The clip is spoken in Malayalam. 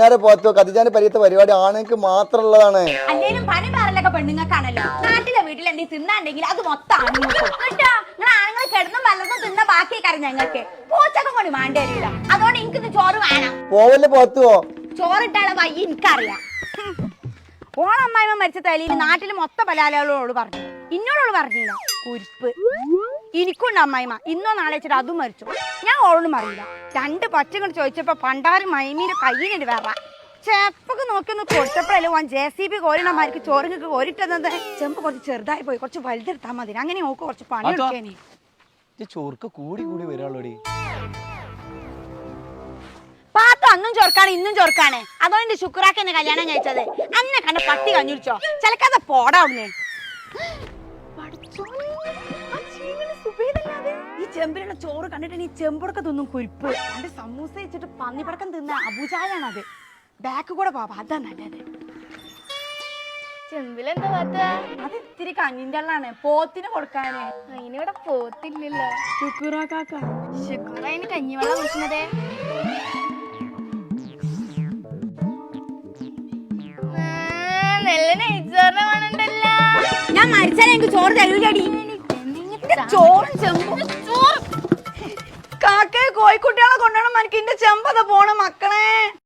പൊന്നാരെ പോത്തോ കതിജാന്റെ പരിയത്തെ പരിപാടി ആണുങ്ങൾക്ക് മാത്രമുള്ളതാണ്. അല്ലേലും പണി പറലൊക്കെ പെണ്ണുങ്ങൾക്കാണല്ലോ. നാട്ടിലെ വീട്ടിൽ എന്തെങ്കിലും തിന്നാണ്ടെങ്കിൽ അത് മൊത്തം ആണുങ്ങൾക്ക് കേട്ടോ നിങ്ങൾ ആണുങ്ങൾ കിടന്നും വല്ലതും തിന്ന ബാക്കിയേക്കാരം ഞങ്ങൾക്ക്. പൂച്ചക്കം കൊണ്ട് മാണ്ടി വരില്ല. അതുകൊണ്ട് എനിക്കിന്ന് ചോറ് വേണം. പോവല്ലേ പോത്തുവോ ചോറിട്ടാളെ വയ്യ എനിക്കറിയാം. ഓണമ്മായ്മ മരിച്ച തലയിൽ നാട്ടിൽ മൊത്തം പലാലകളോട് പറഞ്ഞു. ഇന്നോടോട് പറഞ്ഞില്ല. കുരിപ്പ്. എനിക്കുണ്ട് അമ്മായിമ്മ. ഇന്നോ നാളെ വെച്ചിട്ട് അതും മരിച്ചു. ഞാൻ ഓളോടും അറിയില്ല രണ്ട് പച്ചങ്ങൾ ചോദിച്ചപ്പോ പണ്ടാറ് മൈമീന്റെ കയ്യിലുണ്ട് വേറെ. ചെപ്പൊക്കെ നോക്കി ഒന്ന് കൊടുത്തപ്പോഴല്ലേ ഓൻ ജെ സി ബി കോരിണമാർക്ക് ചോറിനൊക്കെ കോരിട്ടത് ചെമ്പ് കുറച്ച് ചെറുതായി പോയി. കുറച്ച് വലുതെടുത്താൽ മതി. അങ്ങനെ നോക്ക് കുറച്ച് പണി ചോർക്ക് കൂടി കൂടി വരാളോടി അന്നും ചൊർക്കാണ് ഇന്നും ചൊർക്കാണ്. അതുകൊണ്ട് ശുക്രാക്ക് എന്നെ കല്യാണം കഴിച്ചത്. അന്നെ കണ്ട പട്ടി കഞ്ഞുടിച്ചോ. ചിലക്കാതെ പോടാവുന്നേ. ഈ ചെമ്പിലുള്ള ചോറ് കണ്ടിട്ട് ഈ ചെമ്പടക്കം തിന്നും കുരിപ്പ്. എന്റെ സമൂസ വെച്ചിട്ട് പന്നിപ്പടക്കം തിന്ന അബുചായാണ് അത് ബാക്ക് കൂടെ പോവാ. അതാ നല്ലത്. ചെമ്പിലെന്താ പാത്ത അത് ഇത്തിരി കഞ്ഞിന്റെ ഉള്ളാണ് പോത്തിന് കൊടുക്കാന്. അതിനിവിടെ പോത്തില്ലല്ലോ. ശുക്രാക്കാക്ക ശുക്ര അതിന് കഞ്ഞിവെള്ളം കുടിക്കുന്നത്? നെയ്ച്ചോറിനെ വേണണ്ടല്ലോ ഞാൻ മരിച്ചാൽ എനിക്ക് ചോറ് തരൂലടി. ചോറും ചെമ്പും. ചോറ് കാക്കയെ കോഴിക്കുട്ടികളെ കൊണ്ടുപോകണം എനിക്ക് എന്റെ ചെമ്പത പോണ മക്കളെ.